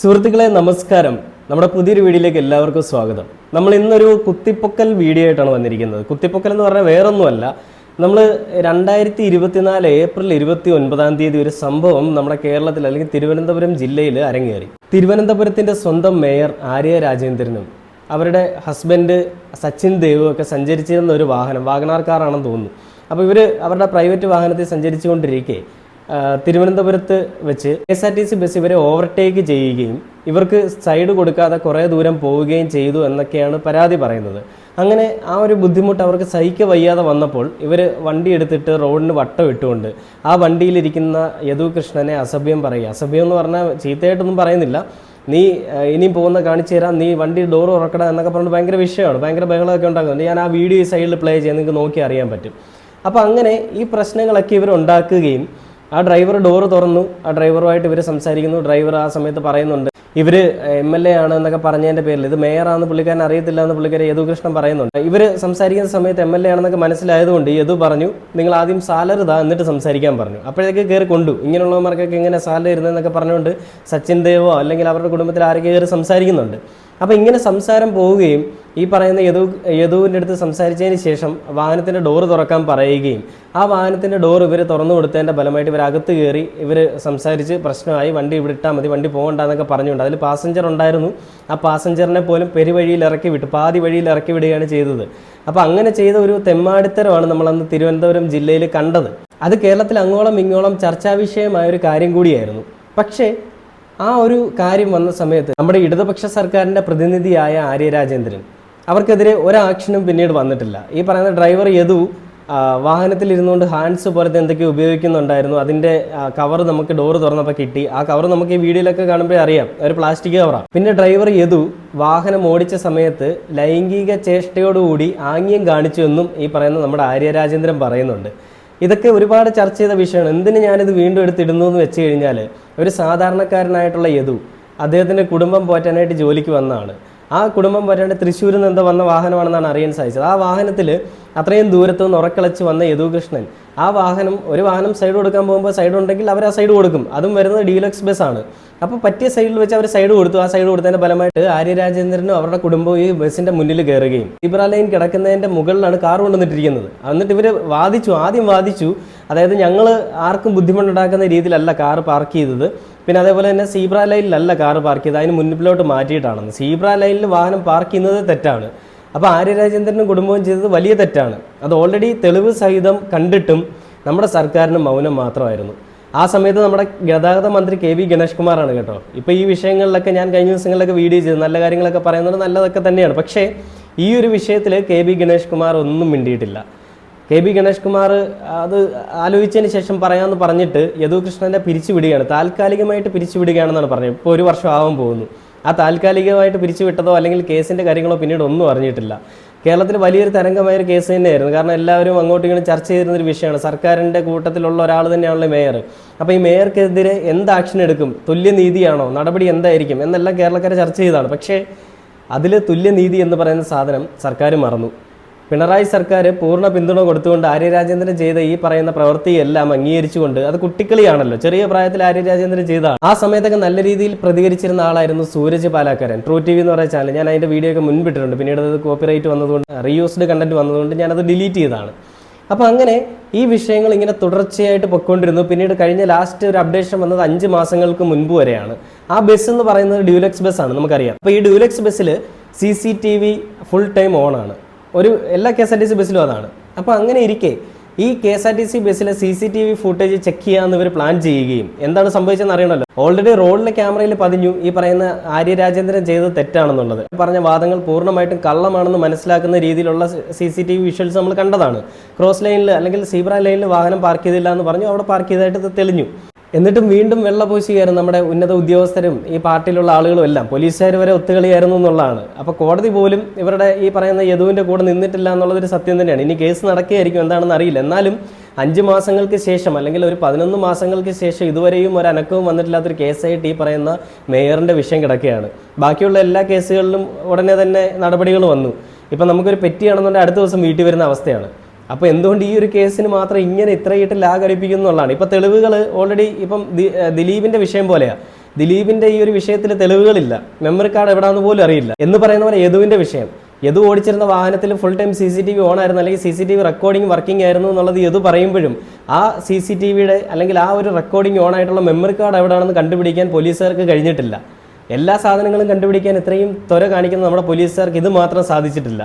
സുഹൃത്തുക്കളെ നമസ്കാരം. നമ്മുടെ പുതിയൊരു വീഡിയോയിലേക്ക് എല്ലാവർക്കും സ്വാഗതം. നമ്മൾ ഇന്നൊരു കുത്തിപ്പൊക്കൽ വീഡിയോ ആയിട്ടാണ് വന്നിരിക്കുന്നത്. കുത്തിപ്പൊക്കൽ എന്ന് പറഞ്ഞാൽ വേറൊന്നുമല്ല. നമ്മൾ രണ്ടായിരത്തി ഇരുപത്തിനാല് ഏപ്രിൽ ഇരുപത്തി ഒൻപതാം തീയതി ഒരു സംഭവം നമ്മുടെ കേരളത്തിൽ അല്ലെങ്കിൽ തിരുവനന്തപുരം ജില്ലയിൽ അരങ്ങേറി. തിരുവനന്തപുരത്തിന്റെ സ്വന്തം മേയർ ആര്യ രാജേന്ദ്രനും അവരുടെ ഹസ്ബൻഡ് സച്ചിൻ ദേവും ഒക്കെ സഞ്ചരിച്ചിരുന്ന ഒരു വാഹനം വാഗണാർ കാറാണെന്ന് തോന്നുന്നു. അപ്പോൾ ഇവർ അവരുടെ പ്രൈവറ്റ് വാഹനത്തിൽ സഞ്ചരിച്ചുകൊണ്ടിരിക്കെ. തിരുവനന്തപുരത്ത് വെച്ച് K S R T C bus ഇവരെ ഓവർടേക്ക് ചെയ്യുകയും ഇവർക്ക് സൈഡ് കൊടുക്കാതെ കുറേ ദൂരം പോവുകയും ചെയ്തു എന്നൊക്കെയാണ് പരാതി പറയുന്നത്. അങ്ങനെ ആ ഒരു ബുദ്ധിമുട്ട് അവർക്ക് സഹിക്ക വയ്യാതെ വന്നപ്പോൾ ഇവർ വണ്ടി എടുത്തിട്ട് റോഡിന് വട്ടം ഇട്ടുകൊണ്ട് ആ വണ്ടിയിലിരിക്കുന്ന യദു കൃഷ്ണനെ അസഭ്യം പറയുക. അസഭ്യം എന്ന് പറഞ്ഞാൽ ചീത്തയായിട്ടൊന്നും പറയുന്നില്ല. നീ ഇനിയും പോകുന്ന കാണിച്ചു തരാം. നീ വണ്ടി ഡോർ ഉറക്കണം എന്നൊക്കെ പറഞ്ഞിട്ട് ഭയങ്കര വിഷയമാണ്. ഭയങ്കര ബഹളമൊക്കെ ഉണ്ടാക്കുന്നുണ്ട് ഞാൻ ആ വീഡിയോ സൈഡിൽ പ്ലേ ചെയ്യാൻ നിങ്ങൾക്ക് നോക്കി അറിയാൻ പറ്റും. അപ്പോൾ അങ്ങനെ ഈ പ്രശ്നങ്ങളൊക്കെ ഇവർ ഉണ്ടാക്കുകയും ആ ഡ്രൈവർ ഡോറ് തുറന്നു. ആ ഡ്രൈവറുമായിട്ട് ഇവർ സംസാരിക്കുന്നു. ഡ്രൈവർ ആ സമയത്ത് പറയുന്നുണ്ട്. ഇവർ എം എൽ എ ആണ് എന്നൊക്കെ പറഞ്ഞതിന്റെ പേരിൽ. ഇത് മേയറാണെന്ന് പുള്ളിക്കാരൻ അറിയത്തില്ല എന്ന് പുള്ളിക്കാരൻ യദുകൃഷ്ണൻ പറയുന്നുണ്ട്. ഇവർ സംസാരിക്കുന്ന സമയത്ത് എം എൽ എ ആണെന്നൊക്കെ മനസ്സിലായതുകൊണ്ട് യദു പറഞ്ഞു നിങ്ങൾ ആദ്യം സാലറി താ എന്നിട്ട് സംസാരിക്കാൻ പറഞ്ഞു. അപ്പോഴേക്ക് കയറി കൊണ്ടു. ഇങ്ങനെയുള്ളവർക്കൊക്കെ ഇങ്ങനെ സാലറി ഇരുന്നതെന്നൊക്കെ പറഞ്ഞുകൊണ്ട് സച്ചിൻ ദേവോ അല്ലെങ്കിൽ അവരുടെ കുടുംബത്തിൽ ആരൊക്കെ കയറി സംസാരിക്കുന്നുണ്ട്. അപ്പോൾ ഇങ്ങനെ സംസാരം പോവുകയും ഈ പറയുന്ന യദു യദുവിന്റെ അടുത്ത് സംസാരിച്ചതിന് ശേഷം വാഹനത്തിന്റെ ഡോറ് തുറക്കാൻ പറയുകയും ആ വാഹനത്തിന്റെ ഡോർ ഇവർ തുറന്നു കൊടുത്തതിന്റെ ഫലമായിട്ട് ഇവർ അകത്ത് കയറി ഇവർ സംസാരിച്ച് പ്രശ്നമായി വണ്ടി ഇവിടെ ഇട്ടാൽ മതി വണ്ടി പോകണ്ട എന്നൊക്കെ പറഞ്ഞുകൊണ്ട് അതിൽ പാസഞ്ചർ ഉണ്ടായിരുന്നു. ആ പാസഞ്ചറിനെ പോലും പെരുവഴിയിൽ ഇറക്കി വിട്ടു പാതി വഴിയിൽ ഇറക്കി വിടുകയാണ് ചെയ്തത്. അപ്പോൾ അങ്ങനെ ചെയ്ത ഒരു തെമ്മാടിത്തരമാണ് നമ്മളന്ന് തിരുവനന്തപുരം ജില്ലയിൽ കണ്ടത്. അത് കേരളത്തിൽ അങ്ങോളം ഇങ്ങോളം ചർച്ചാവിഷയമായ ഒരു കാര്യം കൂടിയായിരുന്നു. പക്ഷേ ആ ഒരു കാര്യം വന്ന സമയത്ത് നമ്മുടെ ഇടതുപക്ഷ സർക്കാരിന്റെ പ്രതിനിധിയായ ആര്യ രാജേന്ദ്രൻ അവർക്കെതിരെ ഒരാക്ഷനും പിന്നീട് വന്നിട്ടില്ല. ഈ പറയുന്ന ഡ്രൈവർ യദു വാഹനത്തിൽ ഇരുന്നുകൊണ്ട് ഹാൻഡ്സ് പോലത്തെ എന്തൊക്കെയോ ഉപയോഗിക്കുന്നുണ്ടായിരുന്നു. അതിന്റെ കവർ നമുക്ക് ഡോറ് തുറന്നപ്പോൾ കിട്ടി. ആ കവർ നമുക്ക് ഈ വീഡിയോയിലൊക്കെ കാണുമ്പോൾ അറിയാം. ഒരു പ്ലാസ്റ്റിക് കവറാണ് പിന്നെ ഡ്രൈവർ യദു വാഹനം ഓടിച്ച സമയത്ത് ലൈംഗിക ചേഷ്ടയോടുകൂടി ആംഗ്യം കാണിച്ചു എന്നും ഈ പറയുന്ന നമ്മുടെ ആര്യ രാജേന്ദ്രൻ പറയുന്നുണ്ട്. ഇതൊക്കെ ഒരുപാട് ചർച്ച ചെയ്ത വിഷയമാണ്. എന്തിന് ഞാനിത് വീണ്ടും എടുത്തിടുന്നു എന്ന് വെച്ച് കഴിഞ്ഞാൽ ഒരു സാധാരണക്കാരനായിട്ടുള്ള യദു അദ്ദേഹത്തിന്റെ കുടുംബം പോറ്റാനായിട്ട് ജോലിക്ക് വന്നതാണ്. ആ കുടുംബം പോറ്റാണ്ട് തൃശ്ശൂരിൽ നിന്ന് വന്ന വാഹനമാണെന്നാണ് അറിയാൻ സാധിച്ചത്. ആ വാഹനത്തിൽ അത്രയും ദൂരത്തു നിന്ന് ഉറക്കളച്ച് വന്ന യദുകൃഷ്ണൻ. ആ വാഹനം ഒരു വാഹനം സൈഡ് കൊടുക്കാൻ പോകുമ്പോൾ സൈഡ് ഉണ്ടെങ്കിൽ അവർ ആ സൈഡ് കൊടുക്കും. അതും വരുന്നത് ഡീലക്സ് ബസ് ആണ്. അപ്പോൾ പറ്റിയ സൈഡിൽ വെച്ച് അവർ സൈഡ് കൊടുത്തു. ആ സൈഡ് കൊടുത്തതിന്റെ ഫലമായിട്ട് ആര്യരാജേന്ദ്രനും അവരുടെ കുടുംബവും ഈ ബസ്സിന്റെ മുന്നിൽ കയറുകയും. ഇബ്രാ ലൈൻ കിടക്കുന്നതിന്റെ മുകളിലാണ് കാർ കൊണ്ടുവന്നിട്ടിരിക്കുന്നത്. എന്നിട്ട് ഇവർ വാദിച്ചു. ആദ്യം വാദിച്ചു അതായത് ഞങ്ങൾ ആർക്കും ബുദ്ധിമുട്ടുണ്ടാക്കുന്ന രീതിയിലല്ല കാർ പാർക്ക് ചെയ്തത്. പിന്നെ അതേപോലെ തന്നെ സീബ്ര ലൈനിലല്ല കാർ പാർക്ക് ചെയ്തത്. അതിന് മുന്നിലോട്ട് മാറ്റിയിട്ടാണെന്ന്. സീബ്ര ലൈനിൽ വാഹനം പാർക്ക് ചെയ്യുന്നത് തെറ്റാണ്. അപ്പോൾ ആര്യരാജേന്ദ്രനും കുടുംബവും ചെയ്തത് വലിയ തെറ്റാണ്. അത് ഓൾറെഡി തെളിവ് സഹിതം കണ്ടിട്ടും നമ്മുടെ സർക്കാരിന് മൗനം മാത്രമായിരുന്നു. ആ സമയത്ത് നമ്മുടെ ഗതാഗത മന്ത്രി കെ വി ഗണേഷ് കുമാറാണ് കേട്ടോ. ഇപ്പോൾ ഈ വിഷയങ്ങളിലൊക്കെ ഞാൻ കഴിഞ്ഞ ദിവസങ്ങളിലൊക്കെ വീഡിയോ ചെയ്തു. നല്ല കാര്യങ്ങളൊക്കെ പറയുന്നത് നല്ലതൊക്കെ തന്നെയാണ്. പക്ഷേ ഈ ഒരു വിഷയത്തിൽ കെ വി ഗണേഷ് കുമാർ ഒന്നും മിണ്ടിയിട്ടില്ല. കെ ബി ഗണേഷ് കുമാർ അത് ആലോചിച്ചതിന് ശേഷം പറയാമെന്ന് പറഞ്ഞിട്ട് യദു കൃഷ്ണനെ പിരിച്ചുവിടുകയാണ്. താൽക്കാലികമായിട്ട് പിരിച്ചുവിടുകയാണെന്നാണ് പറഞ്ഞത്. ഇപ്പോൾ ഒരു വർഷം ആവാൻ പോകുന്നു. ആ താൽക്കാലികമായിട്ട് പിരിച്ചുവിട്ടതോ അല്ലെങ്കിൽ കേസിന്റെ കാര്യങ്ങളോ പിന്നീട് ഒന്നും അറിഞ്ഞിട്ടില്ല. കേരളത്തിൽ വലിയൊരു തരംഗമായ ഒരു കേസ് തന്നെയായിരുന്നു. കാരണം എല്ലാവരും അങ്ങോട്ടും ഇങ്ങോട്ടും ചർച്ച ചെയ്തിരുന്ന ഒരു വിഷയമാണ്. സർക്കാരിന്റെ കൂട്ടത്തിലുള്ള ഒരാൾ തന്നെയാണല്ലോ മേയർ അപ്പോൾ ഈ മേയർക്കെതിരെ എന്ത് ആക്ഷൻ എടുക്കും? തുല്യനീതിയാണോ? നടപടി എന്തായിരിക്കും? എന്നെല്ലാം കേരളക്കാരെ ചർച്ച ചെയ്തതാണ്. പക്ഷേ അതിൽ തുല്യനീതി എന്ന് പറയുന്ന സാധനം സർക്കാർ മറന്നു. പിണറായി സർക്കാർ പൂർണ പിന്തുണ കൊടുത്തുകൊണ്ട് ആര്യ രാജേന്ദ്രൻ ചെയ്ത ഈ പറയുന്ന പ്രവൃത്തിയെല്ലാം അംഗീകരിച്ചുകൊണ്ട് അത് കുട്ടിക്കളിയാണല്ലോ. ചെറിയ പ്രായത്തിൽ ആര്യ രാജേന്ദ്രൻ ചെയ്തതാണ്. ആ സമയത്തൊക്കെ നല്ല രീതിയിൽ പ്രതികരിച്ചിരുന്ന ആളായിരുന്നു Suraj Palakkaran. True T V എന്ന് പറയുന്ന ചാനൽ. ഞാൻ അതിന്റെ വീഡിയോ ഒക്കെ മുൻപിട്ടിട്ടുണ്ട്. പിന്നീട് അത് കോപ്പിറൈറ്റ് വന്നതുകൊണ്ട് റീയൂസ്ഡ് കണ്ടന്റ് വന്നതുകൊണ്ട് ഞാനത് ഡിലീറ്റ് ചെയ്തതാണ്. അപ്പോൾ അങ്ങനെ ഈ വിഷയങ്ങൾ ഇങ്ങനെ തുടർച്ചയായിട്ട് പൊയ്ക്കൊണ്ടിരുന്നു. പിന്നീട് കഴിഞ്ഞ ലാസ്റ്റ് ഒരു അപ്ഡേഷൻ വന്നത് അഞ്ച് മാസങ്ങൾക്ക് മുൻപ് വരെയാണ്. ആ ബസ് എന്ന് പറയുന്നത് ഡ്യൂലക്സ് ബസ് ആണ് നമുക്കറിയാം. അപ്പോൾ ഈ ഡ്യൂലക്സ് ബസ്സിൽ C C T V full time on ആണ് ഒരു എല്ലാ K S R T C ബസ്സിലും അതാണ്. അപ്പോൾ അങ്ങനെ ഇരിക്കെ ഈ K S R T C ബസ്സിലെ C C T V footage check ചെയ്യാമെന്ന് ഇവർ പ്ലാൻ ചെയ്യുകയും എന്താണ് സംഭവിച്ചതെന്ന് അറിയണമല്ലോ. ഓൾറെഡി റോഡിലെ ക്യാമറയിൽ പതിഞ്ഞു. ഈ പറയുന്ന ആര്യ രാജേന്ദ്രൻ ചെയ്തത് തെറ്റാണെന്നുള്ളത്. പറഞ്ഞ വാദങ്ങൾ പൂർണമായിട്ടും കള്ളമാണെന്ന് മനസ്സിലാക്കുന്ന രീതിയിലുള്ള C C T V visuals നമ്മൾ കണ്ടതാണ്. ക്രോസ് ലൈനിൽ അല്ലെങ്കിൽ സീബ്ര ലൈനിൽ വാഹനം പാർക്ക് ചെയ്തില്ല എന്ന് പറഞ്ഞു. അവിടെ പാർക്ക് ചെയ്തതായിട്ട് തെളിഞ്ഞു. എന്നിട്ടും വീണ്ടും വെള്ളപൂശിയായിരുന്നു നമ്മുടെ ഉന്നത ഉദ്യോഗസ്ഥരും ഈ പാർട്ടിയിലുള്ള ആളുകളും എല്ലാം. പോലീസുകാർ വരെ ഒത്തുകളിയായിരുന്നു എന്നുള്ളതാണ്. അപ്പോൾ കോടതി പോലും ഇവരുടെ ഈ പറയുന്ന യദുവിന്റെ കൂടെ നിന്നിട്ടില്ല എന്നുള്ളതൊരു സത്യം തന്നെയാണ്. ഇനി കേസ് നടക്കുകയായിരിക്കും എന്താണെന്ന് അറിയില്ല. എന്നാലും അഞ്ച് മാസങ്ങൾക്ക് ശേഷം അല്ലെങ്കിൽ ഒരു പതിനൊന്ന് മാസങ്ങൾക്ക് ശേഷം ഇതുവരെയും ഒരു അനക്കവും വന്നിട്ടില്ലാത്തൊരു കേസായിട്ട് ഈ പറയുന്ന മേയറിന്റെ വിഷയം കിടക്കുകയാണ്. ബാക്കിയുള്ള എല്ലാ കേസുകളിലും ഉടനെ തന്നെ നടപടികൾ വന്നു. ഇപ്പം നമുക്കൊരു പെറ്റിയാണെന്നുണ്ടെങ്കിൽ അടുത്ത ദിവസം വീട്ടിൽ വരുന്ന അവസ്ഥയാണ്. അപ്പോൾ എന്തുകൊണ്ട് ഈ ഒരു കേസിന് മാത്രം ഇങ്ങനെ ഇത്രയിട്ട് ലാഗ് അടിപ്പിക്കുന്നു എന്നുള്ളതാണ്. ഇപ്പോൾ തെളിവുകൾ ഓൾറെഡി ഇപ്പം ദിലീപിന്റെ വിഷയം പോലെയാണ് ദിലീപിന്റെ ഈ ഒരു വിഷയത്തിൽ തെളിവുകളില്ല. മെമ്മറി കാർഡ് എവിടാന്ന് പോലും അറിയില്ല. എന്ന് പറയുന്ന പോലെ യദുവിന്റെ വിഷയം. യദു ഓടിച്ചിരുന്ന വാഹനത്തിൽ full time C C T V on ആയിരുന്നു അല്ലെങ്കിൽ C C T V recording working ആയിരുന്നു എന്നുള്ളത് യദു പറയുമ്പോഴും ആ സി സി ടി വിയുടെ അല്ലെങ്കിൽ ആ ഒരു റെക്കോർഡിംഗ് ഓൺ ആയിട്ടുള്ള മെമ്മറി കാർഡ് എവിടെയാണെന്ന് കണ്ടുപിടിക്കാൻ പോലീസുകാർക്ക് കഴിഞ്ഞിട്ടില്ല. എല്ലാ സാധനങ്ങളും കണ്ടുപിടിക്കാൻ ഇത്രയും ത്വര കാണിക്കുന്ന നമ്മുടെ പോലീസുകാർക്ക് ഇത് മാത്രം സാധിച്ചിട്ടില്ല.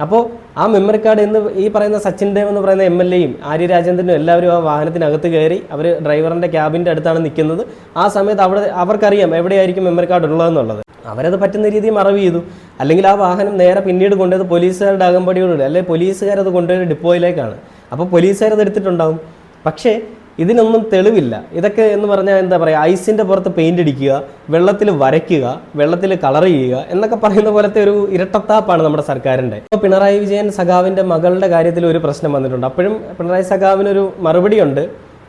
അപ്പോൾ ആ മെമ്മറി കാർഡ് എന്ന് ഈ പറയുന്ന സച്ചിൻ ദേവ് എന്ന് പറയുന്ന എം എൽ എയും ആര്യ രാജേന്ദ്രനും എല്ലാവരും ആ വാഹനത്തിനകത്ത് കയറി അവർ ഡ്രൈവറിന്റെ ക്യാബിന്റെ അടുത്താണ് നിൽക്കുന്നത്. ആ സമയത്ത് അവിടെ അവർക്കറിയാം എവിടെയായിരിക്കും മെമ്മറി കാർഡ് ഉള്ളതെന്നുള്ളത്. അവരത് പറ്റുന്ന രീതിയിൽ മറവ് ചെയ്തു. അല്ലെങ്കിൽ ആ വാഹനം നേരെ പിന്നീട് കൊണ്ടുപോയത് പോലീസുകാരുടെ അകമ്പടിയോടുകൂടി അല്ലെങ്കിൽ പോലീസുകാരത് കൊണ്ടുപോയി ഡിപ്പോയിലേക്കാണ്. അപ്പോൾ പോലീസുകാരത് എടുത്തിട്ടുണ്ടാവും. പക്ഷേ ഇതിനൊന്നും തെളിവില്ല. ഇതൊക്കെ എന്ന് പറഞ്ഞാൽ എന്താ പറയുക ഐസിന്റെ പുറത്ത് പെയിന്റ് അടിക്കുക വെള്ളത്തിൽ വരയ്ക്കുക വെള്ളത്തിൽ കളർ ചെയ്യുക എന്നൊക്കെ പറയുന്ന പോലത്തെ ഒരു ഇരട്ടത്താപ്പാണ് നമ്മുടെ സർക്കാരിന്റെ. ഇപ്പോൾ പിണറായി വിജയൻ സഖാവിന്റെ മകളുടെ കാര്യത്തിൽ ഒരു പ്രശ്നം വന്നിട്ടുണ്ട്. അപ്പോഴും പിണറായി സഖാവിനൊരു മറുപടിയുണ്ട്.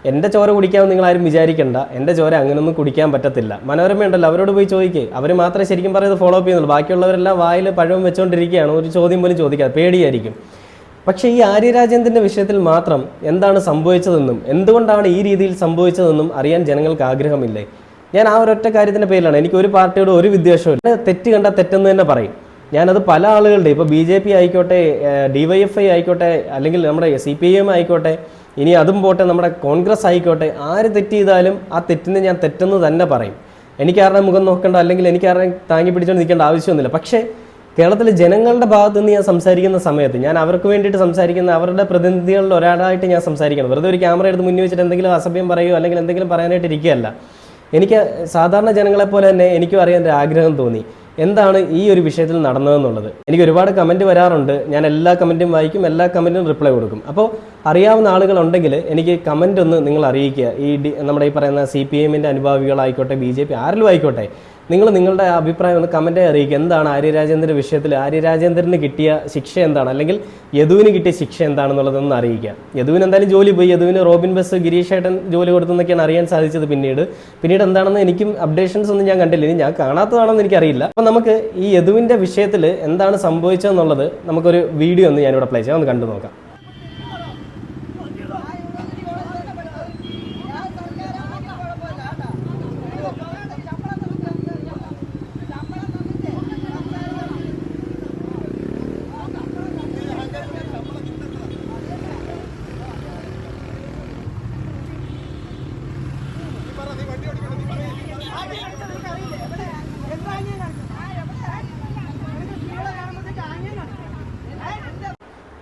എന്റെ ചോര കുടിക്കാമെന്ന് നിങ്ങൾ ആരും വിചാരിക്കണ്ട. എന്റെ ചോര അങ്ങനെയൊന്നും കുടിക്കാൻ പറ്റത്തില്ല. മനോരമ ഉണ്ടല്ലോ അവരോട് പോയി ചോദിക്കേ. അവർ മാത്രമേ ശരിക്കും പറയുന്നത് ഫോളോ അപ്പ് ചെയ്യുന്നുള്ളൂ. ബാക്കിയുള്ളവരെല്ലാം വായിൽ പഴവും വെച്ചുകൊണ്ടിരിക്കുകയാണ് ഒരു ചോദ്യം പോലും ചോദിക്കാതെ പേടിയായിരിക്കും. പക്ഷേ ഈ ആര്യരാജേന്ദ്രന്റെ വിഷയത്തിൽ മാത്രം എന്താണ് സംഭവിച്ചതെന്നും എന്തുകൊണ്ടാണ് ഈ രീതിയിൽ സംഭവിച്ചതെന്നും അറിയാൻ ജനങ്ങൾക്ക് ആഗ്രഹമില്ലേ? ഞാൻ ആ ഒരൊറ്റ കാര്യത്തിന്റെ പേരിലാണ്. എനിക്ക് ഒരു പാർട്ടിയോട് ഒരു വിദ്വേഷവും. തെറ്റ് കണ്ടാൽ തെറ്റെന്ന് തന്നെ പറയും. ഞാനത് പല ആളുകളുടെ ഇപ്പോൾ ബി ജെ പി ആയിക്കോട്ടെ ഡി വൈ എഫ് ഐ ആയിക്കോട്ടെ അല്ലെങ്കിൽ നമ്മുടെ സി പി എം ആയിക്കോട്ടെ ഇനി അതും പോട്ടെ നമ്മുടെ കോൺഗ്രസ് ആയിക്കോട്ടെ ആര് തെറ്റ് ചെയ്താലും ആ തെറ്റിന് ഞാൻ തെറ്റെന്ന് തന്നെ പറയും. എനിക്ക് ആരുടെ മുഖം നോക്കേണ്ട അല്ലെങ്കിൽ എനിക്ക് ആരുടെ താങ്ങി പിടിച്ചുകൊണ്ട് നിൽക്കേണ്ട ആവശ്യമൊന്നുമില്ല. പക്ഷേ കേരളത്തിലെ ജനങ്ങളുടെ ഭാഗത്ത് നിന്ന് ഞാൻ സംസാരിക്കുന്ന സമയത്ത് ഞാൻ അവർക്ക് വേണ്ടിയിട്ട് സംസാരിക്കുന്ന അവരുടെ പ്രതിനിധികളിൽ ഒരാളായിട്ട് ഞാൻ സംസാരിക്കണം. വെറുതെ ഒരു ക്യാമറ എടുത്ത് മുന്നിൽ വെച്ചിട്ട് എന്തെങ്കിലും അസഭ്യം പറയുകയോ അല്ലെങ്കിൽ എന്തെങ്കിലും പറയാനായിട്ട് ഇരിക്കുകയല്ല. എനിക്ക് സാധാരണ ജനങ്ങളെ പോലെ തന്നെ എനിക്കും അറിയാൻ ഒരു ആഗ്രഹം തോന്നി. എന്താണ് ഈ ഒരു വിഷയത്തിൽ നടന്നതെന്നുള്ളത്? എനിക്ക് ഒരുപാട് കമന്റ് വരാറുണ്ട്. ഞാൻ എല്ലാ കമന്റും വായിക്കും എല്ലാ കമന്റിനും റിപ്ലൈ കൊടുക്കും. അപ്പോൾ അറിയാവുന്ന ആളുകളുണ്ടെങ്കിൽ എനിക്ക് കമന്റ് ഒന്ന് നിങ്ങൾ അറിയിക്കുക. ഈ നമ്മുടെ ഈ പറയുന്ന സി പി എമ്മിന്റെ അനുഭാവികളായിക്കോട്ടെ ബി ജെ പി ആരിലും ആയിക്കോട്ടെ. നിങ്ങൾ നിങ്ങളുടെ അഭിപ്രായം ഒന്ന് കമന്റായി അറിയിക്കുക. എന്താണ് ആര്യരാജേന്ദ്രൻ വിഷയത്തിൽ? ആര്യരാജേന്ദ്രന് കിട്ടിയ ശിക്ഷ എന്താണ്? അല്ലെങ്കിൽ യദുവിന് കിട്ടിയ ശിക്ഷ എന്താണെന്നുള്ളതൊന്ന് അറിയിക്കുക. യദുവിന് എന്തായാലും ജോലി പോയി. യദുവിന് റോബിൻ ബസ് ഗിരീഷ് ഏട്ടൻ ജോലി കൊടുത്തെന്നൊക്കെയാണ് അറിയാൻ സാധിച്ചത് പിന്നീട്. പിന്നീട് എന്താണെന്ന് എനിക്കും അപ്ഡേഷൻസ് ഒന്നും ഞാൻ കണ്ടില്ല. ഇനി ഞാൻ കാണാത്തതാണെന്ന് എനിക്കറിയില്ല. അപ്പോൾ നമുക്ക് ഈ യദുവിന്റെ വിഷയത്തിൽ എന്താണ് സംഭവിച്ചതെന്നുള്ളത് നമുക്കൊരു വീഡിയോ ഒന്ന് ഞാനിവിടെ പ്ലേ ചെയ്യാം. ഒന്ന് കണ്ടു നോക്കാം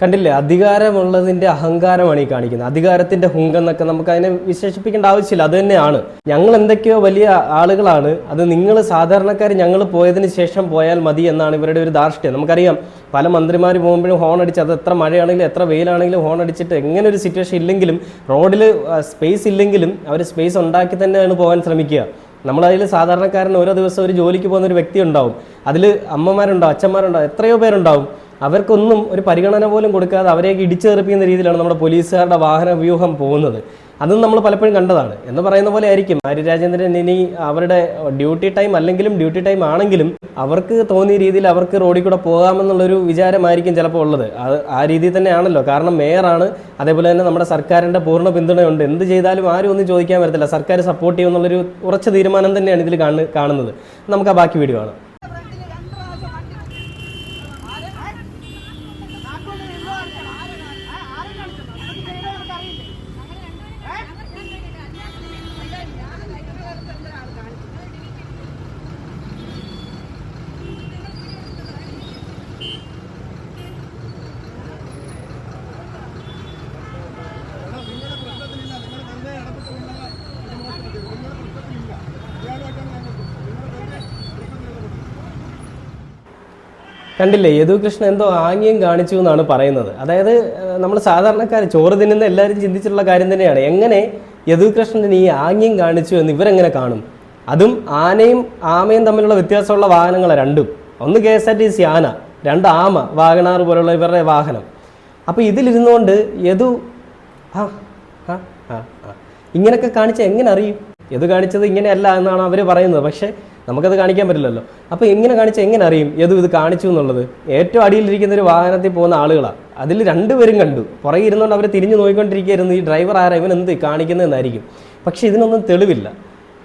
കണ്ടില്ലേ? അധികാരമുള്ളതിന്റെ അഹങ്കാരമാണ് ഈ കാണിക്കുന്നത്. അധികാരത്തിന്റെ ഹുങ്കെന്നൊക്കെ നമുക്ക് അതിനെ വിശേഷിപ്പിക്കേണ്ട ആവശ്യമില്ല. അത് തന്നെയാണ്. ഞങ്ങൾ എന്തൊക്കെയോ വലിയ ആളുകളാണ്. അത് നിങ്ങൾ സാധാരണക്കാർ ഞങ്ങൾ പോയതിന് ശേഷം പോയാൽ മതി എന്നാണ് ഇവരുടെ ഒരു ധാർഷ്ട്യം. നമുക്കറിയാം പല മന്ത്രിമാർ പോകുമ്പോഴും ഹോൺ അടിച്ച് അത് എത്ര മഴയാണെങ്കിലും എത്ര വെയിലാണെങ്കിലും ഹോൺ അടിച്ചിട്ട് എങ്ങനെ ഒരു സിറ്റുവേഷൻ ഇല്ലെങ്കിലും റോഡിൽ സ്പേസ് ഇല്ലെങ്കിലും അവർ സ്പേസ് ഉണ്ടാക്കി തന്നെയാണ് പോകാൻ ശ്രമിക്കുക. നമ്മളതിൽ സാധാരണക്കാരൻ ഓരോ ദിവസം ഒരു ജോലിക്ക് പോകുന്ന ഒരു വ്യക്തി ഉണ്ടാവും. അതിൽ അമ്മമാരുണ്ടാവും അച്ഛന്മാരുണ്ടാവും എത്രയോ പേരുണ്ടാവും. അവർക്കൊന്നും ഒരു പരിഗണന പോലും കൊടുക്കാതെ അവരെയൊക്കെ ഇടിച്ചു തെറിപ്പിക്കുന്ന രീതിയിലാണ് നമ്മുടെ പോലീസുകാരുടെ വാഹന വ്യൂഹം പോകുന്നത്. അതും നമ്മൾ പലപ്പോഴും കണ്ടതാണ്. എന്ന് പറയുന്ന പോലെ ആയിരിക്കും. ആര്യ രാജേന്ദ്രൻ ഇനി അവരുടെ ഡ്യൂട്ടി ടൈം അല്ലെങ്കിലും ഡ്യൂട്ടി ടൈം ആണെങ്കിലും അവർക്ക് തോന്നിയ രീതിയിൽ അവർക്ക് റോഡിൽ കൂടെ പോകാമെന്നുള്ളൊരു വിചാരമായിരിക്കും ചിലപ്പോൾ ഉള്ളത്. അത് ആ രീതിയിൽ തന്നെയാണല്ലോ. കാരണം മേയറാണ്. അതേപോലെ തന്നെ നമ്മുടെ സർക്കാരിന്റെ പൂർണ പിന്തുണയുണ്ട്. എന്ത് ചെയ്താലും ആരും ഒന്നും ചോദിക്കാൻ വരത്തില്ല. സർക്കാർ സപ്പോർട്ട് ചെയ്യുമെന്നുള്ളൊരു ഉറച്ച തീരുമാനം തന്നെയാണ് ഇതിൽ കാണുന്നത്. നമുക്ക് ആ ബാക്കി വീഡിയോ കാണാം. കണ്ടില്ലേ യദുകൃഷ്ണൻ എന്തോ ആംഗ്യം കാണിച്ചു എന്നാണ് പറയുന്നത്. അതായത് നമ്മൾ സാധാരണക്കാർ ചോറ് തിന്നുന്ന എല്ലാവരും ചിന്തിച്ചിട്ടുള്ള കാര്യം തന്നെയാണ്. എങ്ങനെ യദുകൃഷ്ണൻ ഈ ആംഗ്യം കാണിച്ചു എന്ന് ഇവരെങ്ങനെ കാണും? അതും ആനയും ആമയും തമ്മിലുള്ള വ്യത്യാസമുള്ള വാഹനങ്ങളാണ് രണ്ടും. ഒന്ന് K S R T C ആന രണ്ട് ആമ വാഗണാർ പോലുള്ള ഇവരുടെ വാഹനം. അപ്പോൾ ഇതിലിരുന്നുകൊണ്ട് യദു ആ ആ ആ ഇങ്ങനെയൊക്കെ കാണിച്ച എങ്ങനെ അറിയും? യദു കാണിച്ചത് ഇങ്ങനെയല്ല എന്നാണ് അവർ പറയുന്നത്. പക്ഷേ നമുക്കത് കാണിക്കാൻ പറ്റില്ലല്ലോ. അപ്പോൾ എങ്ങനെ കാണിച്ച എങ്ങനെ അറിയും? ഏതും ഇത് കാണിച്ചു എന്നുള്ളത്? ഏറ്റവും അടിയിലിരിക്കുന്ന ഒരു വാഹനത്തിൽ പോകുന്ന ആളുകളാണ് അതിൽ രണ്ടുപേരും കണ്ടു. പുറകെ ഇരുന്നുകൊണ്ട് അവർ തിരിഞ്ഞു നോക്കിക്കൊണ്ടിരിക്കുകയായിരുന്നു. ഈ ഡ്രൈവർ ആരാ? ഇവൻ എന്ത് കാണിക്കുന്നതെന്നായിരിക്കും പക്ഷേ ഇതിനൊന്നും തെളിവില്ല.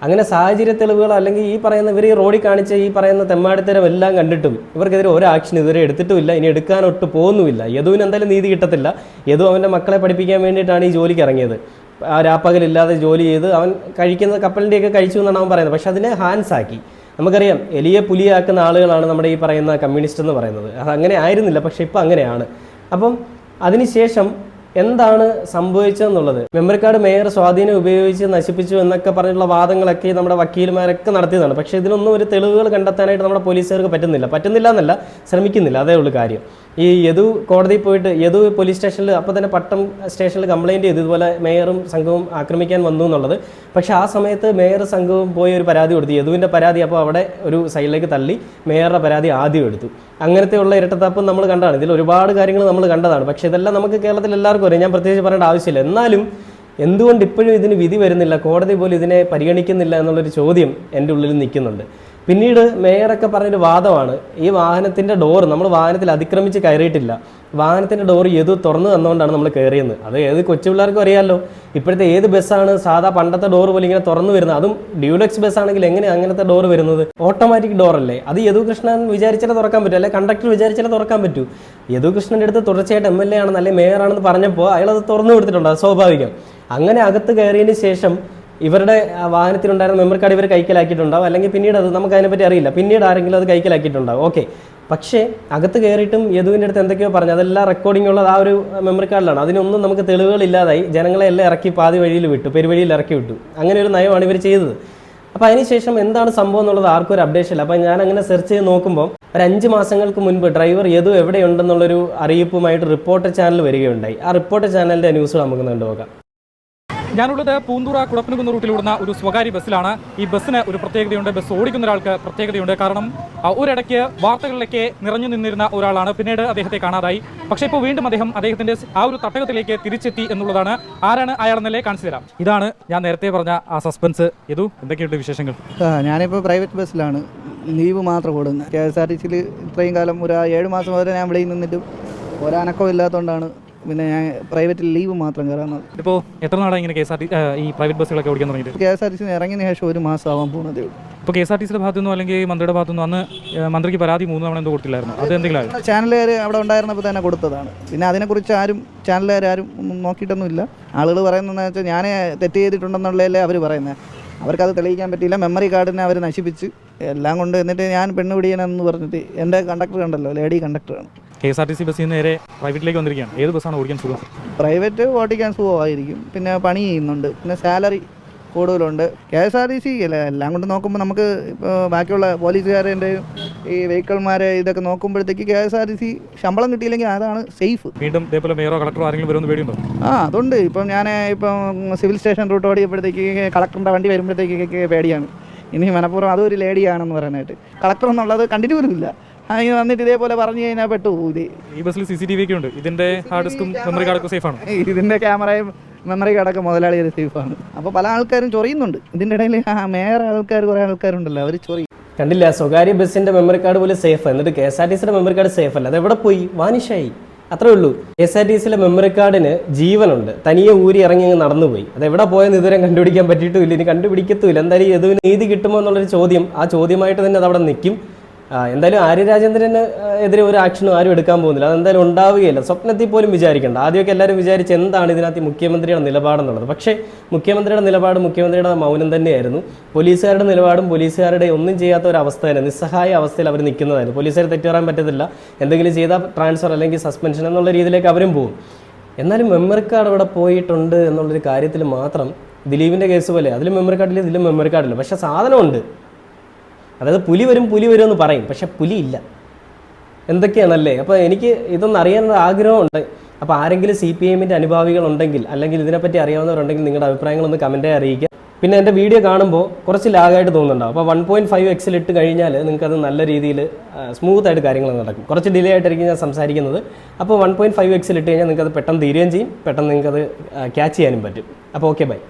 അങ്ങനെ സാഹചര്യ തെളിവുകൾ അല്ലെങ്കിൽ ഈ പറയുന്ന ഇവർ ഈ റോഡിൽ കാണിച്ച ഈ പറയുന്ന തെമ്മാടിത്തരം എല്ലാം കണ്ടിട്ടും ഇവർക്കെതിരെ ഒരു ആക്ഷൻ ഇതുവരെ എടുത്തിട്ടുമില്ല. ഇനി എടുക്കാനൊട്ട് പോകുന്നുമില്ല. യദുവിന് എന്തായാലും നീതി കിട്ടത്തില്ല. യദു അവന്റെ മക്കളെ പഠിപ്പിക്കാൻ വേണ്ടിയിട്ടാണ് ഈ ജോലിക്ക് ഇറങ്ങിയത്. രാപ്പകലില്ലാതെ ജോലി ചെയ്ത് അവൻ കഴിക്കുന്ന കപ്പലിന്റെയൊക്കെ കഴിച്ചു എന്നാണ് അവൻ പറയുന്നത്. പക്ഷെ അതിനെ ഹാൻസ് ആക്കി. നമുക്കറിയാം എലിയെ പുലിയാക്കുന്ന ആളുകളാണ് നമ്മുടെ ഈ പറയുന്ന കമ്മ്യൂണിസ്റ്റ് എന്ന് പറയുന്നത്. അത് അങ്ങനെ ആയിരുന്നില്ല പക്ഷെ ഇപ്പം അങ്ങനെയാണ്. അപ്പം അതിനുശേഷം എന്താണ് സംഭവിച്ചതെന്നുള്ളത്? മെമ്മറി കാർഡ് മേയർ സ്വാധീനം ഉപയോഗിച്ച് നശിപ്പിച്ചു എന്നൊക്കെ പറഞ്ഞിട്ടുള്ള വാദങ്ങളൊക്കെ നമ്മുടെ വക്കീൽമാരൊക്കെ നടത്തിയതാണ്. പക്ഷേ ഇതിനൊന്നും ഒരു തെളിവുകൾ കണ്ടെത്താനായിട്ട് നമ്മുടെ പോലീസുകാർക്ക് പറ്റുന്നില്ല. പറ്റുന്നില്ല എന്നല്ല ശ്രമിക്കുന്നില്ല. അതേ ഉള്ളൂ കാര്യം. ഈ യദു കോടതിയിൽ പോയിട്ട് യദു പോലീസ് സ്റ്റേഷനിൽ അപ്പോൾ തന്നെ പട്ടം സ്റ്റേഷനിൽ കംപ്ലൈന്റ് ചെയ്തു. ഇതുപോലെ മേയറും സംഘവും ആക്രമിക്കാൻ വന്നു എന്നുള്ളത്. പക്ഷേ ആ സമയത്ത് മേയർ സംഘവും പോയി ഒരു പരാതി കൊടുത്തു. യദുവിന്റെ പരാതി അപ്പോൾ അവിടെ ഒരു സൈഡിലേക്ക് തള്ളി മേയറുടെ പരാതി ആദ്യം എടുത്തു. അങ്ങനത്തെയുള്ള ഇരട്ടത്താപ്പം നമ്മൾ കണ്ടതാണ് ഇതിൽ ഒരുപാട് കാര്യങ്ങൾ നമ്മൾ കണ്ടതാണ്. പക്ഷേ ഇതെല്ലാം നമുക്ക് കേരളത്തിൽ എല്ലാവർക്കും അറിയാം. ഞാൻ പ്രത്യേകിച്ച് പറയേണ്ട ആവശ്യമില്ല. എന്നാലും എന്തുകൊണ്ട് ഇപ്പോഴും ഇതിന് വിധി വരുന്നില്ല? കോടതി പോലും ഇതിനെ പരിഗണിക്കുന്നില്ല എന്നുള്ളൊരു ചോദ്യം എന്റെ ഉള്ളിൽ നിൽക്കുന്നുണ്ട്. പിന്നീട് മേയറൊക്കെ പറഞ്ഞൊരു വാദമാണ് ഈ വാഹനത്തിന്റെ ഡോർ നമ്മൾ വാഹനത്തിൽ അതിക്രമിച്ച് കയറിയിട്ടില്ല. വാഹനത്തിന്റെ ഡോർ ഏത് തുറന്നു തന്നുകൊണ്ടാണ് നമ്മൾ കയറിയത് അത് ഏത് കൊച്ചു പിള്ളേർക്കും അറിയാമല്ലോ ഇപ്പോഴത്തെ ഏത് ബസ്സാണ് സാധാ പണ്ടത്തെ ഡോർ പോലെ ഇങ്ങനെ തുറന്നു വരുന്നത്? അതും ഡ്യൂലക്സ് ബസ് ആണെങ്കിൽ എങ്ങനെ അങ്ങനത്തെ ഡോർ വരുന്നത്? ഓട്ടോമാറ്റിക് ഡോർ അല്ലേ? അത് യദുകൃഷ്ണൻ വിചാരിച്ചാലേ തുറക്കാൻ പറ്റൂ അല്ലെ കണ്ടക്ടർ വിചാരിച്ചാലേ തുറക്കാൻ പറ്റൂ. യദുകൃഷ്ണന്റെ അടുത്ത് തുടർച്ചയായിട്ട് എം എൽ എ ആണെന്ന് അല്ലെങ്കിൽ മേയർ ആണെന്ന് പറഞ്ഞപ്പോൾ അയാൾ അത് തുറന്നു കൊടുത്തിട്ടുണ്ട് അത് സ്വാഭാവികം. അങ്ങനെ അകത്ത് കയറിയതിന് ശേഷം ഇവരുടെ വാഹനത്തിലുണ്ടായിരുന്ന മെമ്മറി കാർഡ് ഇവർ കൈക്കലാക്കിയിട്ടുണ്ടാവും. അല്ലെങ്കിൽ പിന്നീട് അത് നമുക്ക് അതിനെപ്പറ്റി അറിയില്ല. പിന്നീട് ആരെങ്കിലും അത് കൈക്കലാക്കിയിട്ടുണ്ടാവും. ഓക്കെ പക്ഷേ അകത്ത് കയറിയിട്ടും യദുവിന്റെ അടുത്ത് എന്തൊക്കെയോ പറഞ്ഞു. അതെല്ലാം റെക്കോർഡിംഗ് ഉള്ളത് ആ ഒരു മെമ്മറി കാർഡിലാണ് അതിനൊന്നും നമുക്ക് തെളിവുകളില്ലാതായി. ജനങ്ങളെ എല്ലാം ഇറക്കി പാതി വഴിയിൽ വിട്ടു. പെരുവഴിയിൽ ഇറക്കി വിട്ടു. അങ്ങനെ ഒരു നയമാണ് ഇവർ ചെയ്തത്. അപ്പോൾ അതിനുശേഷം എന്താണ് സംഭവം എന്നുള്ളത് ആർക്കും ഒരു അപ്ഡേഷൻ ഇല്ല. അപ്പോൾ ഞാൻ അങ്ങനെ സെർച്ച് ചെയ്ത് നോക്കുമ്പോൾ ഒരു അഞ്ച് മാസങ്ങൾക്ക് മുൻപ് ഡ്രൈവർ യദു എവിടെയുണ്ടെന്നുള്ളൊരു അറിയിപ്പുമായിട്ട് റിപ്പോർട്ടർ ചാനൽ വരികയുണ്ടായി. ആ റിപ്പോർട്ടർ ചാനലിന്റെ ന്യൂസ് നമുക്ക് കണ്ടുപോകാം ഞാനുള്ളത് പൂന്തുറ കുളപ്പനകുന്ന് റൂട്ടിലൂടുന്ന ഒരു സ്വകാര്യ ബസ്സിലാണ്. ഈ ബസ്സിന് ഒരു പ്രത്യേകതയുണ്ട്. ബസ് ഓടിക്കുന്ന ഒരാൾക്ക് പ്രത്യേകതയുണ്ട്. കാരണം ഒരിടയ്ക്ക് വാർത്തകളിലൊക്കെ നിറഞ്ഞു നിന്നിരുന്ന ഒരാളാണ് പിന്നീട് അദ്ദേഹത്തെ കാണാതായി. പക്ഷേ ഇപ്പോൾ വീണ്ടും അദ്ദേഹം അദ്ദേഹത്തിന്റെ ആ ഒരു തട്ടകത്തിലേക്ക് തിരിച്ചെത്തി എന്നുള്ളതാണ്. ആരാണ് അയാളെന്നല്ലേ കാണിച്ചു തരാം. ഇതാണ് ഞാൻ നേരത്തെ പറഞ്ഞ ആ സസ്പെൻസ്. ഇതു എന്തൊക്കെയുണ്ട് വിശേഷങ്ങൾ? ഞാനിപ്പോൾ പ്രൈവറ്റ് ബസ്സിലാണ്. ലീവ് മാത്രം കൊടുക്കുന്നത് കെ എസ് ആർ ടി സിയിൽ ഇത്രയും കാലം ഒരു ഏഴ് മാസം വരെ ഞാൻ വെളിയിൽ നിന്നിട്ടും ഒരനക്കം ഇല്ലാത്തതുകൊണ്ടാണ് പിന്നെ ഞാൻ പ്രൈവറ്റിൽ ലീവ് മാത്രം കയറാമെന്നത് ഇപ്പോൾ എത്ര നാളാണ് ഇങ്ങനെ കെ എസ് ആർ ടി ഈ പ്രൈവറ്റ് ബസ്സുകളൊക്കെ ഓടിക്കാൻ തുടങ്ങിയിട്ട്? K S R T C ഇറങ്ങിയതിന് ശേഷം ഒരു മാസം ആവാൻ പോകുന്നതേ ഉള്ളൂ. ഇപ്പോൾ കെ എസ് ആർ ടി സിയുടെ ഭാഗത്തുനിന്നോ അല്ലെങ്കിൽ മന്ത്രിയുടെ ഭാഗത്തുനിന്നോ അന്ന് മന്ത്രിക്ക് പരാതി മൂന്ന് തവണ എന്തോ കൊടുത്തില്ലായിരുന്നു. അത് എന്തെങ്കിലും ആയിരുന്നു? ചാനലുകാർ അവിടെ ഉണ്ടായിരുന്നപ്പോൾ തന്നെ കൊടുത്തതാണ്. പിന്നെ അതിനെക്കുറിച്ച് ആരും ചാനലുകാർ ആരും ഒന്നും നോക്കിയിട്ടൊന്നുമില്ല. ആളുകൾ പറയുന്നതെന്ന് വെച്ചാൽ ഞാൻ തെറ്റ് ചെയ്തിട്ടുണ്ടെന്നുള്ളതല്ലേ അവർ പറയുന്നത് അവർക്കത് തെളിയിക്കാൻ പറ്റിയില്ല. മെമ്മറി കാർഡിനെ അവർ നശിപ്പിച്ച് എല്ലാം കൊണ്ട് എന്നിട്ട് ഞാൻ പെണ്ണ് പിടിയനെന്ന് പറഞ്ഞിട്ട് എന്റെ കണ്ടക്ടർ കണ്ടല്ലോ lady കണ്ടക്ടറാണ് K S R T C ബസ്സിൽ നിന്ന് നേരെ പ്രൈവറ്റിലേക്ക് വന്നിരിക്കുകയാണ്. ഏത് ബസ്സാണ് ഓടിക്കാൻ സുഖം? പ്രൈവറ്റ് ഓടിക്കാൻ സുഖമായിരിക്കും. പിന്നെ പണി ചെയ്യുന്നുണ്ട്. പിന്നെ സാലറി കൂടുതലുണ്ട്. K S R T C അല്ല എല്ലാം കൊണ്ട് നോക്കുമ്പോൾ നമുക്ക് ഇപ്പോൾ ബാക്കിയുള്ള പോലീസുകാരുടെ ഈ വെഹിക്കിൾമാരെ ഇതൊക്കെ നോക്കുമ്പോഴത്തേക്ക് K S R T C ശമ്പളം കിട്ടിയില്ലെങ്കിൽ അതാണ് സേഫ്. വീണ്ടും ഇതേപോലെ മേയറോ കളക്ടറോ ആരെങ്കിലും വരുമെന്ന് പേടിയുണ്ടോ? ആ അതുണ്ട്. ഇപ്പം ഞാൻ ഇപ്പം സിവിൽ സ്റ്റേഷൻ റൂട്ട് ഓടിയപ്പോഴത്തേക്ക് കളക്ടറിന്റെ വണ്ടി വരുമ്പോഴത്തേക്ക് പേടിയാണ്. ഇനി മനഃപൂർവം അതൊരു ലേഡിയാണെന്ന് പറയാനായിട്ട്. കളക്ടർ എന്നുള്ളത് കണ്ടിന്യൂ വരുന്നില്ല അതിന് വന്നിട്ട് ഇതേപോലെ പറഞ്ഞു കഴിഞ്ഞാൽ പെട്ടു ഇത് ഈ ബസ്സിൽ സി സി ടി വി ഒക്കെ ഉണ്ട് ഇതിന്റെ ഹാർഡ് ഡിസ്കും മെമ്മറി കാർഡൊക്കെ സേഫ് ആണ്. ഇതിന്റെ ക്യാമറയും മെമ്മറി കാർഡൊക്കെ മുതലാളി ആണ്. അപ്പോൾ പല ആൾക്കാരും ചൊറിയുന്നുണ്ട്. ഇതിന്റെ ഇടയിൽ ആ മേയർ ആൾക്കാർ കുറേ ആൾക്കാരുണ്ടല്ലോ അവർ ചൊറി. കണ്ടില്ല സ്വകാര്യ ബസ്സിന്റെ മെമ്മറി കാർഡ് പോലെ സേഫ് എന്നിട്ട് കെ എസ് ആർ ടി സിയുടെ മെമ്മറി കാർഡ് സേഫ് അല്ല. അത് എവിടെ പോയി? വാനിഷായി. അത്രേ ഉള്ളൂ. കെ എസ് ആർ ടി സിയിലെ മെമ്മറി കാർഡിന് ജീവനുണ്ട്. തനിയെ ഊരി ഇറങ്ങി അങ്ങ് നടന്നുപോയി. അത് എവിടെ പോയെന്ന് ഇതുവരെ കണ്ടുപിടിക്കാൻ പറ്റിയിട്ടില്ല ഇനി കണ്ടുപിടിക്കത്തുമില്ല. എന്തായാലും യദുവിന് നീതി കിട്ടുമോ എന്നുള്ളൊരു ചോദ്യം ആ ചോദ്യമായിട്ട് തന്നെ അത് അവിടെ നിൽക്കും. എന്തായാലും ആര്യ രാജേന്ദ്രന് എതിരെ ഒരു ആക്ഷനും ആരും എടുക്കാൻ പോകുന്നില്ല. അതെന്തായാലും ഉണ്ടാവുകയില്ല. സ്വപ്നത്തിൽ പോലും വിചാരിക്കേണ്ട. ആദ്യമൊക്കെ എല്ലാവരും വിചാരിച്ച് എന്താണ് ഇതിനകത്ത് മുഖ്യമന്ത്രിയുടെ നിലപാടെന്നുള്ളത്. പക്ഷേ മുഖ്യമന്ത്രിയുടെ നിലപാട് മുഖ്യമന്ത്രിയുടെ മൗനം തന്നെയായിരുന്നു. പോലീസുകാരുടെ നിലപാടും പോലീസുകാരുടെ ഒന്നും ചെയ്യാത്ത ഒരു അവസ്ഥ തന്നെ. നിസ്സഹായ അവസ്ഥയിൽ അവർ നിൽക്കുന്നതായിരുന്നു. പോലീസുകാർ തെറ്റുപറാൻ പറ്റത്തില്ല. എന്തെങ്കിലും ചെയ്താൽ ട്രാൻസ്ഫർ അല്ലെങ്കിൽ സസ്പെൻഷൻ എന്നുള്ള രീതിയിലേക്ക് അവരും പോകും. എന്നാലും മെമ്മറി കാർഡ് അവിടെ പോയിട്ടുണ്ട് എന്നുള്ളൊരു കാര്യത്തിൽ മാത്രം ദിലീപിന്റെ കേസ് പോലെ. അതിലും മെമ്മറി കാർഡില്ല ഇതിലും മെമ്മറി കാർഡില്ല പക്ഷേ സാധനമുണ്ട്. അതായത് പുലി വരും പുലി വരും എന്ന് പറയും. പക്ഷെ പുലി ഇല്ല. എന്തൊക്കെയാണല്ലേ? അപ്പോൾ എനിക്ക് ഇതൊന്നും അറിയാൻ ആഗ്രഹമുണ്ട്. അപ്പോൾ ആരെങ്കിലും സി പി എമ്മിന്റെ അനുഭാവികളുണ്ടെങ്കിൽ അല്ലെങ്കിൽ ഇതിനെപ്പറ്റി അറിയാവുന്നവരുണ്ടെങ്കിൽ നിങ്ങളുടെ അഭിപ്രായങ്ങളൊന്ന് കമന്റായി അറിയിക്കുക. പിന്നെ എന്റെ വീഡിയോ കാണുമ്പോൾ കുറച്ച് ലാഗായിട്ട് തോന്നുന്നുണ്ടാവും അപ്പോൾ വൺ പോയിന്റ് ഫൈവ് എക്സിൽ ഇട്ട് കഴിഞ്ഞാൽ നിങ്ങൾക്കത് നല്ല രീതിയിൽ സ്മൂത്ത് ആയിട്ട് കാര്യങ്ങൾ നടക്കും. കുറച്ച് ഡിലേ ആയിട്ടായിരിക്കും ഞാൻ സംസാരിക്കുന്നത്. അപ്പോൾ വൺ പോയിന്റ് ഫൈവ് എക്സിൽ ഇട്ട് കഴിഞ്ഞാൽ നിങ്ങൾക്കത് പെട്ടെന്ന് തീരുകയും ചെയ്യും. പെട്ടെന്ന് നിങ്ങൾക്കത് ക്യാച്ച് ചെയ്യാനും പറ്റും. അപ്പോൾ ഓക്കെ ബൈ